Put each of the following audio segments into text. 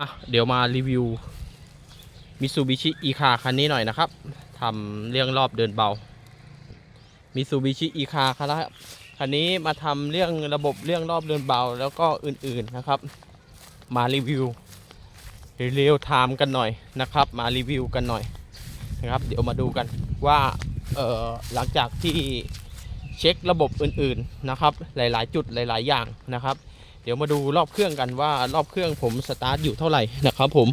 อะเดี๋ยวมารีวิวมิ t ซูบิชิอีคาคันนี้หน่อยนะครับทำเรื่องรอบเดินเบามิ t ซูบิชิอีคาครับคันนี้มาทำเรื่องระบบเรื่องรอบเดินเบาแล้วก็อื่นๆนะครับ มารีวิวเร็วไทม์กันหน่อยนะครับ มารีวิวกันหน่อยนะครับ เดี๋ยวมาดูกันว่าเอ่อหลังจากที่เช็คระบบอื่นๆนะครับ หลายๆ จุดหลาย ๆ อย่างนะครับ เดี๋ยวมาดูรอบเครื่องกันว่ารอบเครื่องผมสตาร์ทอยู่เท่าไหร่นะครับ ผม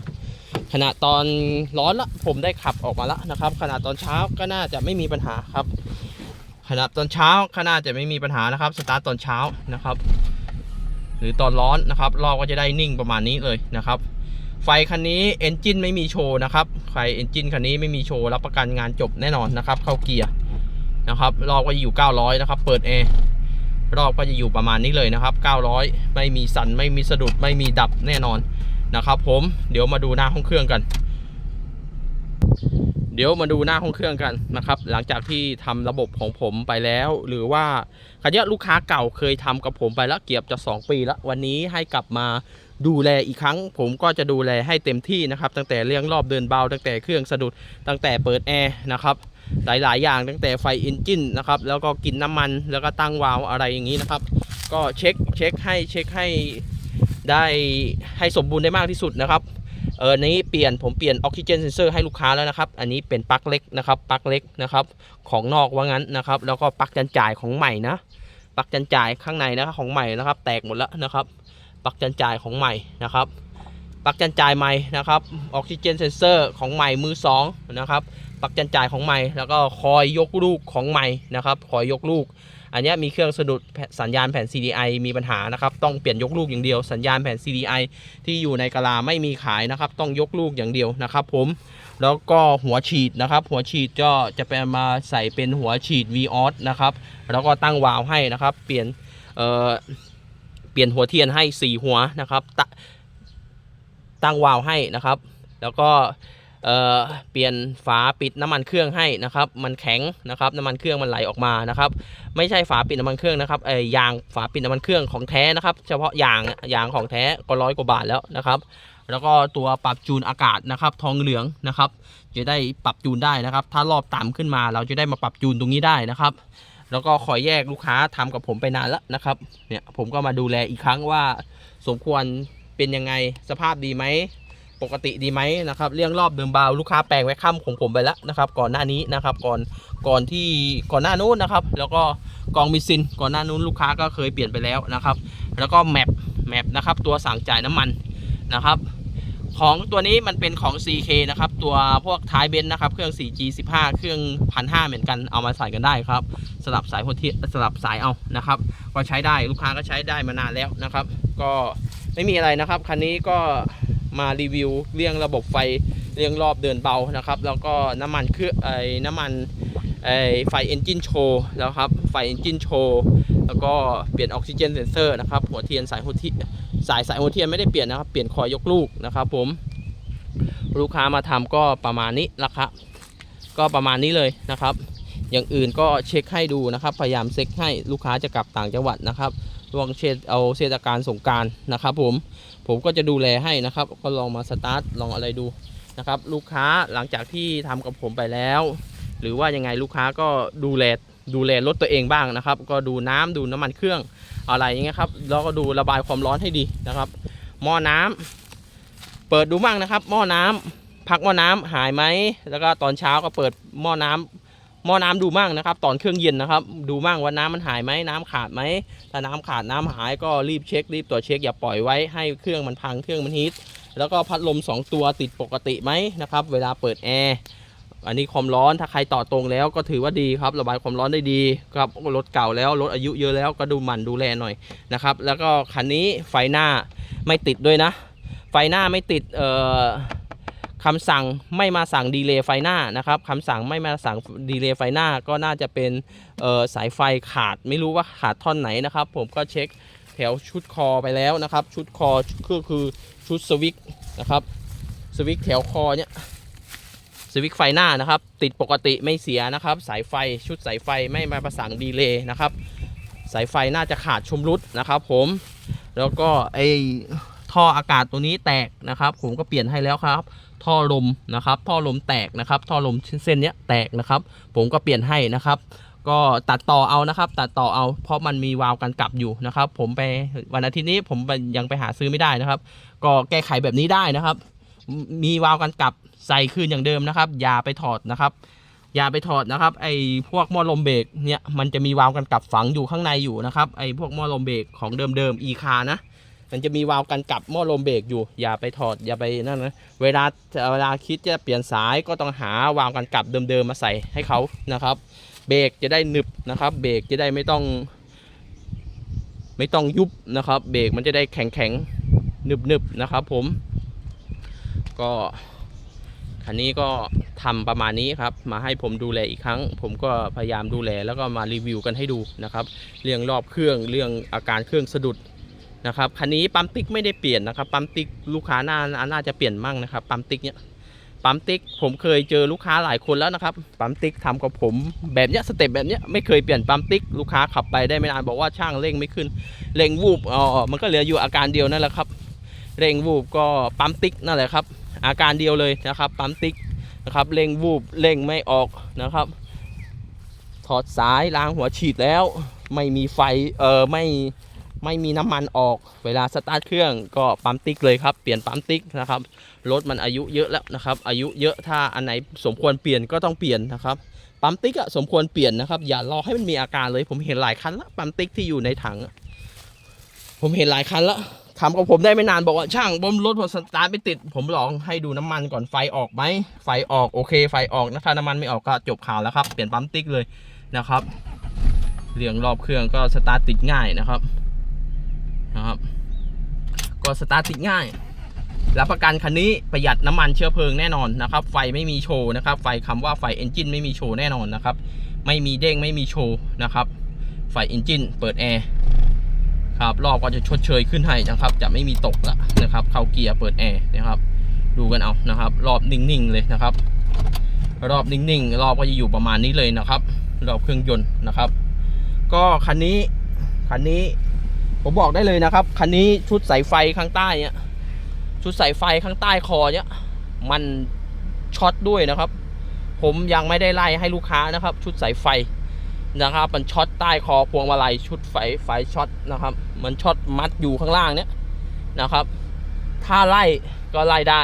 ขณะตอนร้อนละผมได้ขับออกมาล้วนะครับขณะตอนเช้าก็น่าจะไม่มีปัญหาครับขณะตอนเช้าก็น่าจะไม่มีปัญหานะครับสตาร์ทตอนเช้านะครับ หรือตอนร้อนนะครับรอบก็จะได้นิ่งประมาณนี้เลยนะครับ ไฟคันนี้เอนจินไม่มีโชว์นะครับไฟเอนจินคันนี้ไม่มีโชว์รับประกันงานจบแน่นอนนะครับ เข้าเกียร์นะครับรอบก็อยู่ 900 นะครับ เปิดแอร์ รอบก็จะอยู่ประมาณนี้เลยนะครับ 900 ไม่มีสั่นไม่มีสะดุดไม่มีดับแน่นอนนะครับ ผมเดี๋ยวมาดูหน้าห้องเครื่องกัน เดี๋ยวมาดูหน้าห้องเครื่องกันนะครับ หลังจากที่ทำระบบของผมไปแล้ว หรือว่าคันนี้ลูกค้าเก่าเคยทำกับผมไปแล้วเกือบจะ 2 ปีแล้ววันนี้ให้กลับมาดูแลอีกครั้ง ผมก็จะดูแลให้เต็มที่นะครับ ตั้งแต่เรื่องรอบเดินเบาตั้งแต่เครื่องสะดุดตั้งแต่เปิดแอร์นะครับ หลาย ๆ อย่างตั้งแต่ไฟเอนจินนะครับแล้วก็กินน้ำมันแล้วก็ตั้งวาล์วอะไรอย่างนี้นะครับ ก็เช็คเช็คให้เช็คให้ได้ให้สมบูรณ์ได้มากที่สุดนะครับเออนี้เปลี่ยนผมเปลี่ยนออกซิเจนเซนเซอร์ให้ลูกค้าแล้วนะครับ อันนี้เป็นปลั๊กเล็กนะครับปลั๊กเล็กนะครับ ของนอกว่างั้นนะครับ แล้วก็ปลั๊กจันจ่ายของใหม่นะปลั๊กจันจ่ายข้างในนะครับของใหม่นะครับ แตกหมดแล้วนะครับปลั๊กจันจ่ายของใหม่นะครับปลั๊กจันจ่ายใหม่นะครับออกซิเจนเซนเซอร์ของใหม่มือสองนะครับ ปักจันจ่ายของใหม่แล้วก็คอยยกลูกของใหม่นะครับคอยยกลูก อันนี้มีเครื่องสะดุดสัญญาณแผ่น CDI มีปัญหานะครับต้องเปลี่ยนยกลูกอย่างเดียว สัญญาณแผ่น CDI ที่อยู่ในกะลาไม่มีขายนะครับ ต้องยกลูกอย่างเดียวนะครับ ผมแล้วก็หัวฉีดนะครับ หัวฉีดก็จะไปมาใส่เป็นหัวฉีด v o s นะครับแล้วก็ตั้งวาล์วให้นะครับ เปลี่ยนเอ่อเปลี่ยนหัวเทียนให้ 4 หัวนะครับตตั้งวาล์วให้นะครับ แล้วก็ เอ่อเปลี่ยนฝาปิดน้ำมันเครื่องให้นะครับ มันแข็งนะครับน้ำมันเครื่องมันไหลออกมานะครับ ไม่ใช่ฝาปิดน้ำมันเครื่องนะครับเอ่อยางฝาปิดน้ำมันเครื่องของแท้นะครับ เฉพาะยางยางของแท้ก็ร้อยกว่าบาทแล้วนะครับ แล้วก็ตัวปรับจูนอากาศนะครับ ทองเหลืองนะครับ จะได้ปรับจูนได้นะครับ ถ้ารอบต่ำขึ้นมา เราจะได้มาปรับจูนตรงนี้ได้นะครับแล้วก็ขอแยกลูกค้าทำกับผมไปนานแล้วนะครับ เนี่ยผมก็มาดูแลอีกครั้งว่า สมควรเป็นยังไงสภาพดีไหม ปกติดีไหมนะครับเรื่องรอบเดิมเบาลูกค้าแปลงไว้ค่ำของผมไปแล้วนะครับ ก่อนหน้านี้นะครับก่อนก่อนที่ก่อนหน้านู้นนะครับ แล้วก็กองมิซินก่อนหน้านู้นลูกค้าก็เคยเปลี่ยนไปแล้วนะครับ แล้วก็แมปแมปนะครับตัวสั่งจ่ายน้ำมันนะครับ ของตัวนี้มันเป็นของ CK นะครับตัวพวกท้ายเบนซ์นะครับเครื่อง 4G 15 เครื่องพันห้าเหมือนกันเอามาใส่กันได้ครับ สลับสายหัวเทียนสลับสายเอานะครับ ก็ใช้ได้ลูกค้าก็ใช้ได้มานานแล้วนะครับ ก็ไม่มีอะไรนะครับคันนี้ก็ มารีวิวเรื่องระบบไฟเรื่องรอบเดินเบานะครับ แล้วก็น้ำมันเครื่องไอ้น้ำมันไอ้ไฟเอนจินโชว์แล้วครับไฟเอนจินโชว์แล้วก็เปลี่ยนออกซิเจนเซนเซอร์นะครับหัวเทียนสายหัวเทียนสายสายหัวเทียนไม่ได้เปลี่ยนนะครับ เปลี่ยนคอยยกลูกนะครับ ผม ลูกค้ามาทำก็ประมาณนี้ละครับก็ประมาณนี้เลยนะครับ อย่างอื่นก็เช็คให้ดูนะครับ พยายามเช็คให้ลูกค้าจะกลับต่างจังหวัดนะครับลองเช็คเอาเทศกาลสงการนะครับ ผม ผมก็จะดูแลให้นะครับ ก็ลองมาสตาร์ทลองอะไรดูนะครับ ลูกค้าหลังจากที่ทำกับผมไปแล้ว หรือว่ายังไงลูกค้าก็ดูแลดูแลรถตัวเองบ้างนะครับ ก็ดูน้ำดูน้ำมันเครื่องอะไรอย่างเงี้ยครับแล้วก็ดูระบายความร้อนให้ดีนะครับ หม้อน้ำเปิดดูบ้างนะครับ หม้อน้ำพักหม้อน้ำหายไหมแล้วก็ตอนเช้าก็เปิดหม้อน้ำ หม้อน้ำดูมั่งนะครับตอนเครื่องเย็นนะครับ ดูมั่งว่าน้ำมันหายไหมน้ำขาดไหมถ้าน้ำขาดน้ำหายก็รีบเช็ครีบตรวจเช็คอย่าปล่อยไว้ให้เครื่องมันพังเครื่องมันฮีทแล้วก็พัดลม 2 ตัวติดปกติไหมนะครับ เวลาเปิดแอร์อันนี้ความร้อนถ้าใครต่อตรงแล้วก็ถือว่าดีครับ ระบายความร้อนได้ดีครับรถเก่าแล้วรถอายุเยอะแล้วก็ดูหมันดูแลหน่อยนะครับ แล้วก็คันนี้ไฟหน้าไม่ติดด้วยนะ ไฟหน้าไม่ติดเอ่อ คำสั่งไม่มาสั่งดีเลย์ไฟหน้านะครับคำสั่งไม่มาสั่งดีเลย์ไฟหน้าก็น่าจะเป็นสายไฟขาดไม่รู้ว่าขาดท่อนไหนนะครับ ผมก็เช็คแถวชุดคอไปแล้วนะครับ ชุดคอก็คือชุดสวิกนะครับสวิกแถวคอเนี่ยสวิกไฟหน้านะครับ ติดปกติไม่เสียนะครับ สายไฟชุดสายไฟไม่มาประสั่งดีเลย์นะครับ สายไฟน่าจะขาดชมรุดนะครับ ผม แล้วก็ไอท่ออากาศตัวนี้แตกนะครับ ผมก็เปลี่ยนให้แล้วครับ ท่อลมนะครับ ท่อลมแตกนะครับ ท่อลมเส้นนี้แตกนะครับ ผมก็เปลี่ยนให้นะครับ ก็ตัดต่อเอานะครับ ตัดต่อเอา เพราะมันมีวาล์วกันกลับอยู่นะครับ ผมไปวันอาทิตย์นี้ผมยังไปหาซื้อไม่ได้นะครับ ก็แก้ไขแบบนี้ได้นะครับ มีวาล์วกันกลับใส่คืนอย่างเดิมนะครับ อย่าไปถอดนะครับอย่าไปถอดนะครับไอ้พวกหม้อลมเบรกเนี่ยมันจะมีวาล์วกันกลับฝังอยู่ข้างในอยู่นะครับไอ้พวกหม้อลมเบรกของเดิมๆ e คานะ มันจะมีวาล์วกันกลับหม้อลมเบรกอยู่ อย่าไปถอดอย่าไปนั่นนะเวลาเวลาคิดจะเปลี่ยนสายก็ต้องหาวาล์วกันกลับเดิมๆมาใส่ให้เขานะครับ เบรกจะได้หนึบนะครับ เบรกจะได้ไม่ต้อง ไม่ต้องยุบนะครับ เบรกมันจะได้แข็งแข็งๆหนึบๆนะครับผมก็คันนี้ก็ทำประมาณนี้ครับ มาให้ผมดูแลอีกครั้ง ผมก็พยายามดูแลแล้วก็มารีวิวกันให้ดูนะครับ เรื่องรอบเครื่องเรื่องอาการเครื่องสะดุด นะครับคันนี้ปั๊มติ๊กไม่ได้เปลี่ยนนะครับปั๊มติ๊กลูกค้าน่าน่าจะเปลี่ยนมั่งนะครับปั๊มติ๊กเนี้ยปั๊มติ๊กผมเคยเจอลูกค้าหลายคนแล้วนะครับปั๊มติ๊กทำกับผมแบบเนี้ยสเต็ปแบบเนี้ยไม่เคยเปลี่ยนปั๊มติ๊กลูกค้าขับไปได้ไม่นานบอกว่าช่างเร่งไม่ขึ้นเร่งวูบอ๋อมันก็เหลืออยู่อาการเดียวนั่นแหละครับเร่งวูบก็ปั๊มติ๊กนั่นแหละครับ อาการเดียวเลยนะครับปั๊มติ๊กนะครับเร่งวูบเร่งไม่ออกนะครับ ถอดสายล้างหัวฉีดแล้ว ไม่มีไฟเออไม่ ไม่มีน้ำมันออก เวลาสตาร์ทเครื่องก็ปั๊มติ๊กเลยครับ เปลี่ยนปั๊มติ๊กนะครับ รถมันอายุเยอะแล้วนะครับ อายุเยอะถ้าอันไหนสมควรเปลี่ยนก็ต้องเปลี่ยนนะครับ ปั๊มติ๊กอะสมควรเปลี่ยนนะครับ อย่ารอให้มันมีอาการเลย ผมเห็นหลายคันละปั๊มติ๊กที่อยู่ในถัง ผมเห็นหลายคันละทำกับผมได้ไม่นานบอกว่าช่างบมรถผมสตาร์ทไม่ติด ผมลองให้ดูน้ำมันก่อนไฟออกไหมไฟออกโอเค ไฟออกนะถ้าน้ำมันไม่ออกก็จบข่าวแล้วครับ เปลี่ยนปั๊มติ๊กเลยนะครับเรื่องรอบเครื่องก็สตาร์ทติดง่ายนะครับ นะครับ ก็สตาร์ทติดง่ายรับประกันคันนี้ประหยัดน้ำมันเชื้อเพลิงแน่นอนนะครับ ไฟไม่มีโชว์นะครับ ไฟคำว่าไฟเอนจินไม่มีโชว์แน่นอนนะครับ ไม่มีเด้งไม่มีโชว์นะครับ ไฟเอนจินเปิดแอร์ครับรอบก็จะชดเชยขึ้นให้นะครับ จะไม่มีตกละนะครับ เข้าเกียร์เปิดแอร์นะครับ ดูกันเอานะครับ รอบนิ่งๆเลยนะครับ รอบนิ่งๆรอบก็จะอยู่ประมาณนี้เลยนะครับ รอบเครื่องยนต์นะครับ ก็คันนี้คันนี้ ผมบอกได้เลยนะครับ คันนี้ชุดสายไฟข้างใต้เนี่ยชุดสายไฟข้างใต้คอเนี่ยมันช็อตด้วยนะครับ ผมยังไม่ได้ไล่ให้ลูกค้านะครับ ชุดสายไฟนะครับ มันช็อตใต้คอพวงมาลัยชุดไฟไฟช็อตนะครับ มันช็อตมัดอยู่ข้างล่างเนี้ยนะครับ ถ้าไล่ก็ไล่ได้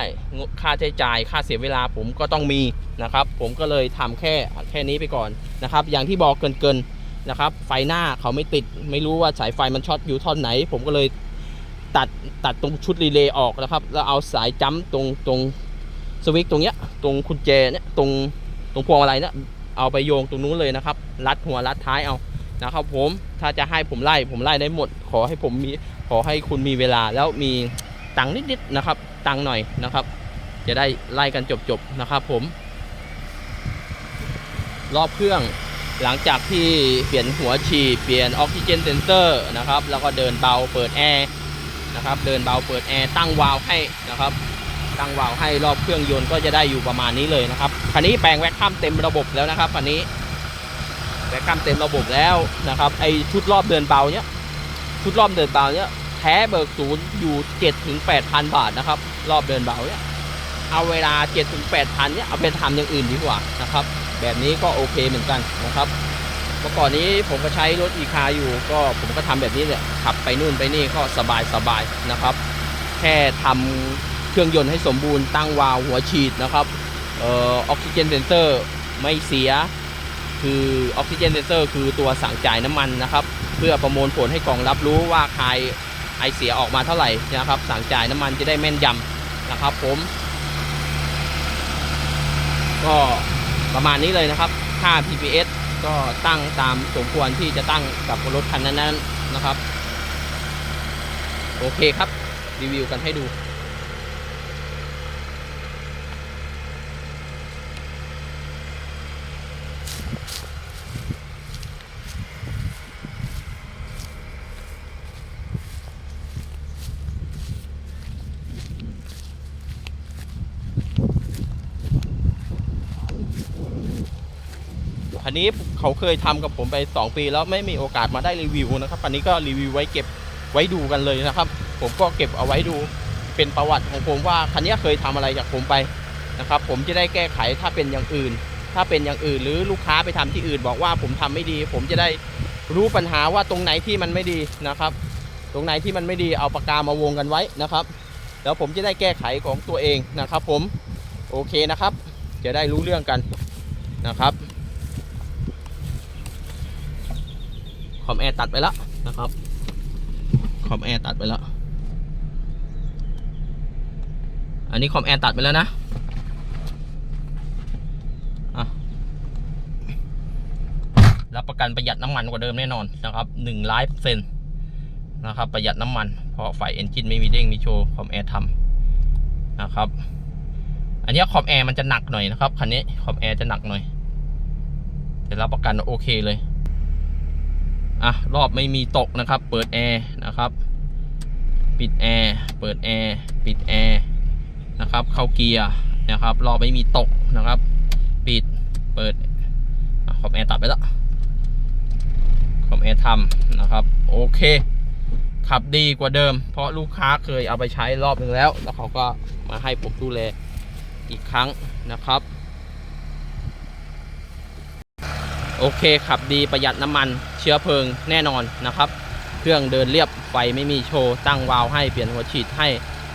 ค่าใช้จ่ายค่าเสียเวลาผมก็ต้องมีนะครับ ผมก็เลยทำแค่แค่นี้ไปก่อนนะครับ อย่างที่บอกเกินๆ นะครับ ไฟหน้าเขาไม่ติด ไม่รู้ว่าสายไฟมันช็อตอยู่ท่อนไหน ผมก็เลยตัดตัดตรงชุดรีเลย์ออกนะครับ แล้วเอาสายจัมตรงตรงสวิตตรงเนี้ย ตรงคุญแจเนี้ยตรงตรงพวงมาลัยเนี้ยเอาไปโยงตรงนู้นเลยนะครับ รัดหัวรัดท้ายเอานะครับ ผมถ้าจะให้ผมไล่ผมไล่ได้หมด ขอให้ผมมีขอให้คุณมีเวลาแล้วมีตังค์นิดๆนะครับ ตังค์หน่อยนะครับ จะได้ไล่กันจบๆนะครับ ผม รอบเครื่อง หลังจากที่เปลี่ยนหัวฉีดเปลี่ยนออกซิเจนเซนเซอร์นะครับ แล้วก็เดินเบาเปิดแอร์นะครับ เดินเบาเปิดแอร์ตั้งวาล์วให้นะครับ ตั้งวาล์วให้รอบเครื่องยนต์ก็จะได้อยู่ประมาณนี้เลยนะครับคันนี้แปลงแว็กคัมเต็มระบบแล้วนะครับคันนี้แว็กคัมเต็มระบบแล้วนะครับ ไอชุดรอบเดินเบาเนี้ยชุดรอบเดินเบาเนี้ยแท้เบิกศูนย์อยู่7จ็ดถึงแปดพันบาทนะครับ รอบเดินเบาเนี้ยเอาเวลา7จ็ดถึงแปดพันเนี้ยเอาไปทำอย่างอื่นดีกว่านะครับ แบบนี้ก็โอเคเหมือนกันนะครับเมื่อก่อนนี้ผมก็ใช้รถอีคาอยู่ ก็ผมก็ทำแบบนี้เนี่ยขับไปนู่นไปนี่ก็สบายสบายๆนะครับ แค่ทำเครื่องยนต์ให้สมบูรณ์ตั้งวาล์วหัวฉีดนะครับเอ่อออกซิเจนเซนเซอร์ไม่เสีย คือออกซิเจนเซนเซอร์คือตัวสั่งจ่ายน้ำมันนะครับ เพื่อประมวลผลให้กล่องรับรู้ว่าใครไอเสียออกมาเท่าไหร่นะครับ สั่งจ่ายน้ำมันจะได้แม่นยำนะครับ ผม ก็ ประมาณนี้เลยนะครับ ค่า PPS ก็ตั้งตามสมควรที่จะตั้งกับรถคันนั้นๆนะครับ โอเคครับ รีวิวกันให้ดู อันนี้เขาเคยทำกับผมไป 2 ปี แล้วไม่มีโอกาสมาได้รีวิวนะครับอันนี้ก็รีวิวไว้เก็บไว้ดูกันเลยนะครับ ผมก็เก็บเอาไว้ดูเป็นประวัติของผมว่าคันนี้เคยทำอะไรจากผมไปนะครับ ผมจะได้แก้ไขถ้าเป็นอย่างอื่น ถ้าเป็นอย่างอื่นหรือลูกค้าไปทำที่อื่น บอกว่าผมทำไม่ดี ผมจะได้รู้ปัญหาว่าตรงไหนที่มันไม่ดีนะครับ ตรงไหนที่มันไม่ดีเอาปากกามาวงกันไว้นะครับแล้วผมจะได้แก้ไขของตัวเองนะครับ ผมโอเคนะครับ จะได้รู้เรื่องกันนะครับ คอมแอร์ตัดไปแล้วนะครับคอมแอร์ตัดไปแล้ว อันนี้คอมแอร์ตัดไปแล้วนะอะรับประกันประหยัดน้ำมันกว่าเดิมแน่นอนนะครับหนึ่งล้านเปอร์เซ็นต์นะครับประหยัดน้ำมัน เพราะไฟเอนจินไม่มีเด้งมีโชว์คอมแอร์ทำนะครับ อันนี้คอมแอร์มันจะหนักหน่อยนะครับคันนี้คอมแอร์จะหนักหน่อยแต่รับประกันโอเคเลย อะรอบไม่มีตกนะครับ เปิดแอร์นะครับ ปิดแอร์เปิดแอร์ปิดแอร์นะครับ เข้าเกียร์นะครับ รอบไม่มีตกนะครับ ปิดเปิดคอมแอร์ตัดไปแล้วคอมแอร์ทำนะครับ โอเค ขับดีกว่าเดิม เพราะลูกค้าเคยเอาไปใช้รอบหนึ่งแล้ว แล้วเขาก็มาให้ผมดูแลอีกครั้งนะครับ โอเค ขับดีประหยัดน้ำมัน ชื้อเพลิงแน่นอนนะครับ เครื่องเดินเรียบไฟไม่มีโชว์ตั้งวาล์วให้เปลี่ยนหัวฉีดให้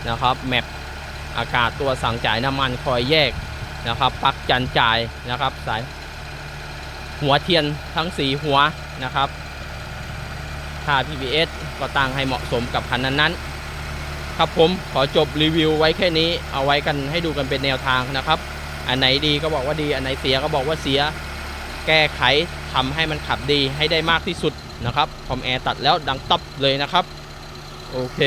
นะครับแมปอากาศตัวสั่งจ่ายน้ำมันคอยแยกนะครับปลั๊กจันจ่ายนะครับสายหัวเทียนทั้งสีหัวนะครับค่า PPS ก็ตั้งให้เหมาะสมกับคันนั้นๆ ครับผมขอจบรีวิวไว้แค่นี้เอาไว้กันให้ดูกันเป็นแนวทางนะครับ อันไหนดีก็บอกว่าดี อันไหนเสียก็บอกว่าเสีย แก้ไข ทำให้มันขับดีให้ได้มากที่สุดนะครับคอมแอร์ตัดแล้วดังตับเลยนะครับ โอเค